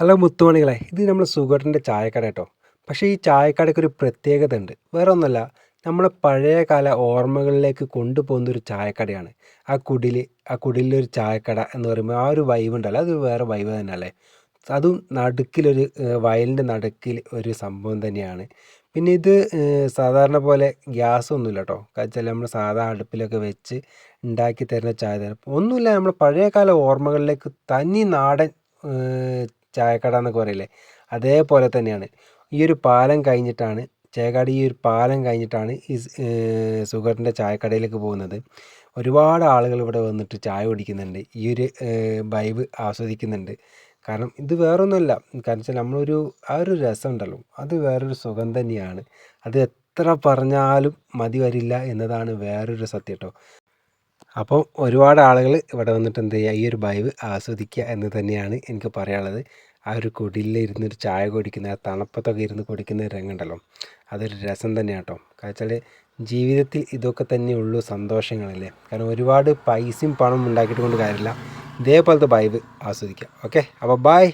Hello മുത്തുമണികളെ ഇത് നമ്മൾ സുഗറിന്റെ ചായക്കട കേട്ടോ. പക്ഷേ ഈ ചായക്കടയ്ക്ക് ഒരു പ്രത്യേകത ഉണ്ട് വേറെ ഒന്നുമല്ല നമ്മളെ പഴയ കാല ഓർമ്മകളിലേക്ക് കൊണ്ടുപോകുന്ന ഒരു ചായക്കടയാണ്. ആ കുടിൽ ആ കുടിലൊരു ചായക്കട എന്ന് പറയുമ്പോൾ ആ ഒരു വൈബ് ഉണ്ടല്ലോ. അത് വേറെ വൈബ് തന്നെയല്ലേ അതും നടുക്കിലൊരു വയലിന്റെ നടുക്കിൽ ഒരു സംഭവം തന്നെയാണ്. പിന്നെ ഇത് സാധാരണ പോലെ ഗ്യാസ് ഒന്നുമില്ല കേട്ടോ വെച്ചാൽ നമ്മൾ സാധാ അടുപ്പിലൊക്കെ വെച്ച് ഉണ്ടാക്കി തരുന്ന ചായ തരും. ഒന്നുമില്ല നമ്മൾ പഴയ കാല ഓർമ്മകളിലേക്ക് തനി നാടൻ ചായക്കട എന്നൊക്കെ പറയില്ലേ? അതേപോലെ തന്നെയാണ്. ഈ ഒരു പാലം കഴിഞ്ഞിട്ടാണ് ചേകാടി ഈ ഒരു പാലം കഴിഞ്ഞിട്ടാണ് ഈ സുഗറിന്റെ ചായക്കടയിലേക്ക് പോകുന്നത്. ഒരുപാട് ആളുകൾ ഇവിടെ വന്നിട്ട് ചായ കുടിക്കുന്നുണ്ട്. ഈ ഒരു വൈബ് ആസ്വദിക്കുന്നുണ്ട്. കാരണം ഇത് വേറൊന്നുമല്ല. കാരണം വെച്ചാൽ നമ്മളൊരു ആ ഒരു രസം ഉണ്ടല്ലോ അത് വേറൊരു സുഖം തന്നെയാണ്. അത് എത്ര പറഞ്ഞാലും മതി വരില്ല എന്നതാണ് വേറൊരു സത്യം കേട്ടോ. അപ്പോൾ ഒരുപാട് ആളുകൾ ഇവിടെ വന്നിട്ട് എന്ത് ചെയ്യുക? ഈ ഒരു വൈബ് ആസ്വദിക്കുക എന്ന് തന്നെയാണ് എനിക്ക് പറയാനുള്ളത്. ആ ഒരു കുടിലിൽ ഇരുന്നൊരു ചായ കുടിക്കുന്ന ആ തണുപ്പത്തൊക്കെ ഇരുന്ന് കുടിക്കുന്ന രംഗമുണ്ടല്ലോ. അതൊരു രസം തന്നെയാണ് കേട്ടോ. കാരണം ജീവിതത്തിൽ ഇതൊക്കെ തന്നെ ഉള്ളൂ സന്തോഷങ്ങളല്ലേ? കാരണം ഒരുപാട് പൈസയും പണം ഉണ്ടാക്കിയിട്ട് കൊണ്ട് കാര്യമില്ല. ഇതേപോലത്തെ വൈബ് ആസ്വദിക്കുക. ഓക്കെ? അപ്പോൾ ബായ്